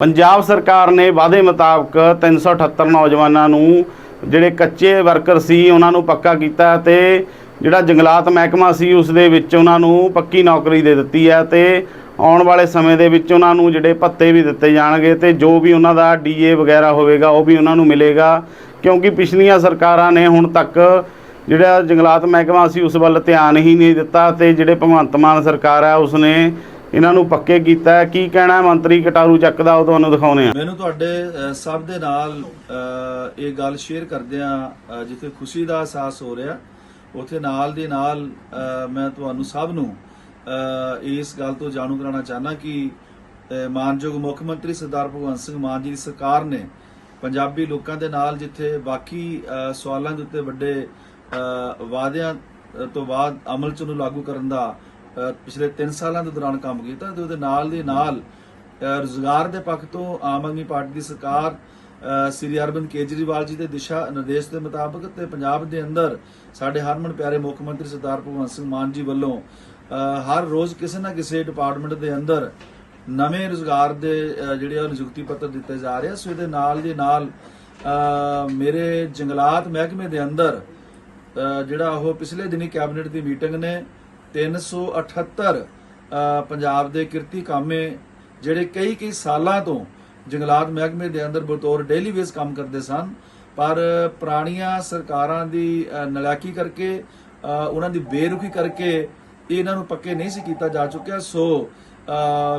ਪੰਜਾਬ ਸਰਕਾਰ ਨੇ ਵਾਅਦੇ ਮੁਤਾਬਕ 378 ਨੌਜਵਾਨਾਂ ਨੂੰ ਜਿਹੜੇ ਕੱਚੇ ਵਰਕਰ ਸੀ, ਉਹਨਾਂ ਨੂੰ ਪੱਕਾ ਕੀਤਾ ਤੇ ਜਿਹੜਾ ਜੰਗਲਾਤ ਮਹਿਕਮਾ ਸੀ, ਉਸ ਦੇ ਵਿੱਚ ਉਹਨਾਂ ਨੂੰ ਪੱਕੀ ਨੌਕਰੀ ਦੇ ਦਿੱਤੀ ਹੈ ਤੇ ਆਉਣ ਵਾਲੇ ਸਮੇਂ ਦੇ ਵਿੱਚ ਉਹਨਾਂ ਨੂੰ ਜਿਹੜੇ ਭੱਤੇ ਵੀ ਦਿੱਤੇ ਜਾਣਗੇ ਤੇ ਜੋ ਵੀ ਉਹਨਾਂ ਦਾ ਡੀਏ ਵਗੈਰਾ ਹੋਵੇਗਾ, ਉਹ ਵੀ ਉਹਨਾਂ ਨੂੰ ਮਿਲੇਗਾ। ਕਿਉਂਕਿ ਪਿਛਲੀਆਂ ਸਰਕਾਰਾਂ ਨੇ ਹੁਣ ਤੱਕ ਜਿਹੜਾ ਜੰਗਲਾਤ ਮਹਿਕਮਾ ਸੀ, ਉਸ ਵੱਲ ਧਿਆਨ ਹੀ ਨਹੀਂ ਦਿੱਤਾ ਤੇ ਜਿਹੜੇ ਭਗਵੰਤ ਮਾਨ ਸਰਕਾਰ ਹੈ, ਉਸਨੇ ਇਹਨਾਂ ਨੂੰ ਪੱਕੇ ਕੀਤਾ ਹੈ। ਕੀ ਕਹਿਣਾ ਹੈ ਮੰਤਰੀ ਕਟਾਰੂ ਚੱਕ ਦਾ ਉਹ ਤੁਹਾਨੂੰ ਦਿਖਾਉਨੇ ਆ ਮੈਨੂੰ ਤੁਹਾਡੇ ਅ, ਸਭ ਦੇ ਨਾਲ ਅ, ਇਹ ਗੱਲ ਸ਼ੇਅਰ ਕਰਦਿਆਂ ਜਿੱਥੇ ਖੁਸ਼ੀ ਦਾ ਅਹਿਸਾਸ ਹੋ ਰਿਹਾ ਉਥੇ ਨਾਲ ਦੀ ਨਾਲ ਅ, ਮੈਂ ਤੁਹਾਨੂੰ ਸਭ ਨੂੰ ਅ, ਇਸ ਗੱਲ ਤੋਂ ਜਾਣੂ ਕਰਾਉਣਾ ਚਾਹਨਾ ਕਿ ਅ, ਮਾਨਯੋਗ ਮੁੱਖ ਮੰਤਰੀ ਸਰਦਾਰ ਭਗਵੰਤ ਸਿੰਘ ਮਾਨ ਜੀ ਦੀ ਸਰਕਾਰ ਨੇ ਪੰਜਾਬੀ ਲੋਕਾਂ ਦੇ ਨਾਲ ਜਿੱਥੇ ਬਾਕੀ ਅ, ਸਵਾਲਾਂ ਦੇ ਉੱਤੇ ਵੱਡੇ ਅ, ਵਾਅਦਿਆਂ ਅ, ਤੋਂ ਬਾਅਦ ਅਮਲ ਚ ਨੂੰ ਲਾਗੂ ਕਰਨ ਦਾ ਪਿਛਲੇ 3 ਸਾਲਾਂ ਦੇ ਦੌਰਾਨ ਕੰਮ ਕੀਤਾ ਤੇ ਉਹਦੇ ਨਾਲ ਦੇ ਨਾਲ ਅ, ਰੁਜ਼ਗਾਰ ਦੇ ਪੱਖ ਤੋਂ ਆਮ ਆਦਮੀ ਪਾਰਟੀ ਦੀ ਸਰਕਾਰ ਸ੍ਰੀ ਅਰਵਿੰਦ ਕੇਜਰੀਵਾਲ ਜੀ ਦੇ ਦਿਸ਼ਾ ਨਿਰਦੇਸ਼ ਦੇ ਮੁਤਾਬਕ ਤੇ ਪੰਜਾਬ ਦੇ ਅੰਦਰ ਸਾਡੇ ਹਰਮਨ ਪਿਆਰੇ ਮੁੱਖ ਮੰਤਰੀ ਸਰਦਾਰ ਭਗਵੰਤ ਸਿੰਘ ਮਾਨ ਜੀ ਵੱਲੋਂ ਹਰ ਰੋਜ਼ ਕਿਸੇ ਨਾ ਕਿਸੇ ਡਿਪਾਰਟਮੈਂਟ ਦੇ ਅੰਦਰ ਨਵੇਂ ਰੁਜ਼ਗਾਰ ਦੇ ਜਿਹੜੇ ਆ ਉਹ ਨਿਯੁਕਤੀ ਪੱਤਰ ਦਿੱਤੇ ਜਾ ਰਹੇ ਆ। ਸੋ ਇਹਦੇ ਨਾਲ ਦੇ ਨਾਲ ਮੇਰੇ ਜੰਗਲਾਤ ਮਹਿਕਮੇ ਦੇ ਅੰਦਰ ਜਿਹੜਾ ਉਹ ਪਿਛਲੇ ਦਿਨੀ ਕੈਬਨਿਟ ਦੀ ਮੀਟਿੰਗ ਨੇ 378 ਅ, ਪੰਜਾਬ ਦੇ ਕਿਰਤੀ ਕਾਮੇ ਜਿਹੜੇ ਕਈ ਕਈ ਸਾਲਾਂ ਤੋਂ ਜੰਗਲਾਤ ਮਹਿਕਮੇ ਦੇ ਅੰਦਰ ਬਤੌਰ ਡੇਲੀ ਵੇਸ ਕੰਮ ਕਰਦੇ ਸਨ ਪਰ ਪੁਰਾਣੀਆਂ ਸਰਕਾਰਾਂ ਦੀ ਅ, ਕਰਕੇ ਉਹਨਾਂ ਦੀ ਬੇਰੁਖੀ ਕਰਕੇ ਇਹਨਾਂ ਨੂੰ ਪੱਕੇ ਨਹੀਂ ਸੀ ਕੀਤਾ ਜਾ ਚੁੱਕਿਆ। ਸੋ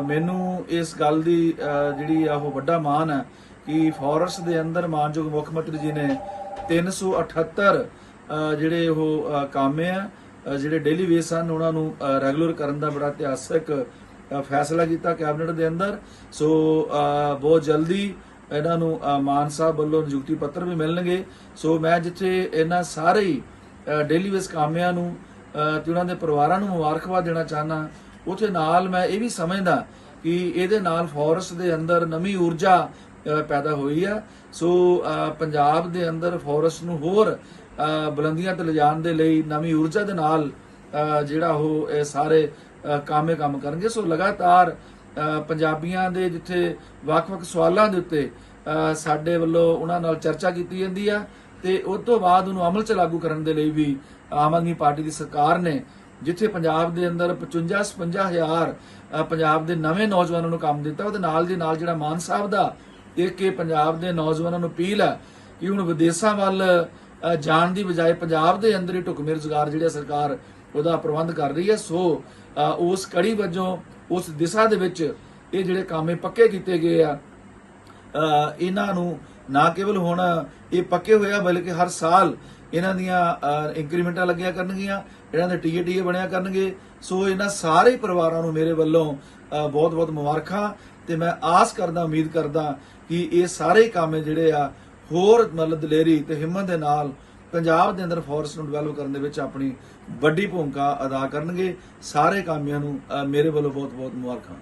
ਮੈਨੂੰ ਇਸ ਗੱਲ ਦੀ ਜਿਹੜੀ ਆ ਉਹ ਵੱਡਾ ਮਾਣ ਹੈ ਕਿ ਫੋਰੈਸਟ ਦੇ ਅੰਦਰ ਮਾਨਯੋਗ ਮੁੱਖ ਮੰਤਰੀ ਜੀ ਨੇ 378 ਅ, ਜਿਹੜੇ ਉਹ ਕਾਮੇ ਆ ਜਿਹੜੇ ਡੇਲੀ ਵੇਸ ਹਨ ਉਹਨਾਂ ਨੂੰ ਰੈਗੂਲਰ ਕਰਨ ਦਾ ਬੜਾ ਇਤਿਹਾਸਕ ਫੈਸਲਾ ਕੀਤਾ ਕੈਬਨਿਟ ਦੇ ਅੰਦਰ। ਸੋ ਬਹੁਤ ਜਲਦੀ ਇਹਨਾਂ ਨੂੰ ਮਾਨ ਸਾਹਿਬ ਵੱਲੋਂ ਨਿਯੁਕਤੀ ਪੱਤਰ ਵੀ ਮਿਲਣਗੇ। ਸੋ ਮੈਂ ਜਿੱਥੇ ਇਹਨਾਂ ਸਾਰੇ ਹੀ ਡੇਲੀ ਵੇਸ ਕਾਮਿਆਂ ਨੂੰ ਅ, ਤੇ ਉਹਨਾਂ ਦੇ ਪਰਿਵਾਰਾਂ ਨੂੰ ਮੁਬਾਰਕਬਾਦ ਦੇਣਾ ਚਾਹਨਾ ਉਥੇ ਨਾਲ ਮੈਂ ਇਹ ਵੀ ਸਮਝਦਾ ਕਿ ਇਹਦੇ ਨਾਲ ਫੋਰੈਸਟ ਦੇ ਅੰਦਰ ਨਵੀਂ ਊਰਜਾ ਪੈਦਾ ਹੋਈ ਆ। ਸੋ ਪੰਜਾਬ ਦੇ ਅੰਦਰ ਫੋਰੈਸਟ ਨੂੰ ਹੋਰ ਬੁਲੰਦੀਆਂ ਤੇ ਲਿਜਾਣ ਦੇ ਲਈ ਨਵੀਂ ਊਰਜਾ ਦੇ ਨਾਲ ਜਿਹੜਾ ਉਹ, ਇਹ ਸਾਰੇ ਕਾਮੇ ਕੰਮ ਕਰਨਗੇ। ਸੋ ਲਗਾਤਾਰ ਪੰਜਾਬੀਆਂ ਦੇ ਜਿੱਥੇ ਵੱਖ-ਵੱਖ ਸਵਾਲਾਂ ਦੇ ਉੱਤੇ ਸਾਡੇ ਵੱਲੋਂ ਉਹਨਾਂ ਨਾਲ ਚਰਚਾ ਕੀਤੀ ਜਾਂਦੀ ਆ ਤੇ ਉਸ ਤੋਂ ਬਾਅਦ ਉਹਨੂੰ ਅਮਲ ਚ ਲਾਗੂ ਕਰਨ ਦੇ ਲਈ ਵੀ ਆਮ ਆਦਮੀ ਪਾਰਟੀ ਦੀ ਸਰਕਾਰ ਨੇ ਜਿੱਥੇ ਪੰਜਾਬ ਦੇ ਅੰਦਰ 55 56 ਹਜ਼ਾਰ ਪੰਜਾਬ ਦੇ ਨਵੇਂ ਨੌਜਵਾਨਾਂ ਨੂੰ ਕੰਮ ਦਿੱਤਾ, ਉਹਦੇ ਨਾਲ ਦੇ ਨਾਲ ਜਿਹੜਾ ਮਾਨ ਸਾਹਿਬ ਦਾ ਇੱਕ ਇਹ ਪੰਜਾਬ ਦੇ ਨੌਜਵਾਨਾਂ ਨੂੰ ਅਪੀਲ ਹੈ ਕਿ ਹੁਣ ਵਿਦੇਸ਼ਾਂ ਵੱਲ ਜਾਣ ਦੀ ਬਜਾਏ ਪੰਜਾਬ ਦੇ ਅੰਦਰ ਹੀ ਢੁਕਵੇਂ ਰੁਜ਼ਗਾਰ ਜਿਹੜਾ ਸਰਕਾਰ ਉਹਦਾ ਪ੍ਰਬੰਧ ਕਰ ਰਹੀ ਹੈ। ਸੋ ਉਸ ਕੜੀ ਵਜੋਂ, ਉਸ ਦਿਸ਼ਾ ਦੇ ਵਿੱਚ ਇਹ ਜਿਹੜੇ ਕਾਮੇ ਪੱਕੇ ਕੀਤੇ ਗਏ ਆ ਇਹਨਾਂ ਨੂੰ ਨਾ ਕੇਵਲ ਹੁਣ ਇਹ ਪੱਕੇ ਹੋਇਆ, ਬਲਕਿ ਹਰ ਸਾਲ ਇਹਨਾਂ ਦੀਆਂ ਇੰਕਰੀਮੈਂਟਾਂ ਲੱਗਿਆ ਕਰਨਗੀਆਂ, ਇਹਨਾਂ ਦੇ ਟੀਏ ਟੀਏ ਬਣਿਆ ਕਰਨਗੇ। ਸੋ, ਇਹਨਾਂ ਸਾਰੇ ਪਰਿਵਾਰਾਂ ਨੂੰ ਮੇਰੇ ਵੱਲੋਂ ਬਹੁਤ ਬਹੁਤ ਮੁਬਾਰਕਾਂ। ਤੇ ਮੈਂ ਆਸ ਕਰਦਾ, ਉਮੀਦ ਕਰਦਾ ਕਿ ਇਹ ਸਾਰੇ ਕੰਮ ਜਿਹੜੇ ਆ ਹੋਰ ਮਤਲਬ ਦਲੇਰੀ ਤੇ ਹਿੰਮਤ ਦੇ ਨਾਲ ਪੰਜਾਬ ਦੇ ਅੰਦਰ ਫੋਰਸ ਨੂੰ ਡਿਵੈਲਪ ਕਰਨ ਦੇ ਵਿੱਚ ਆਪਣੀ ਵੱਡੀ ਭੂਮਿਕਾ ਅਦਾ ਕਰਨਗੇ। ਸਾਰੇ ਕਾਮਿਆਂ ਨੂੰ ਮੇਰੇ ਵੱਲੋਂ ਬਹੁਤ ਬਹੁਤ ਮੁਬਾਰਕਾਂ।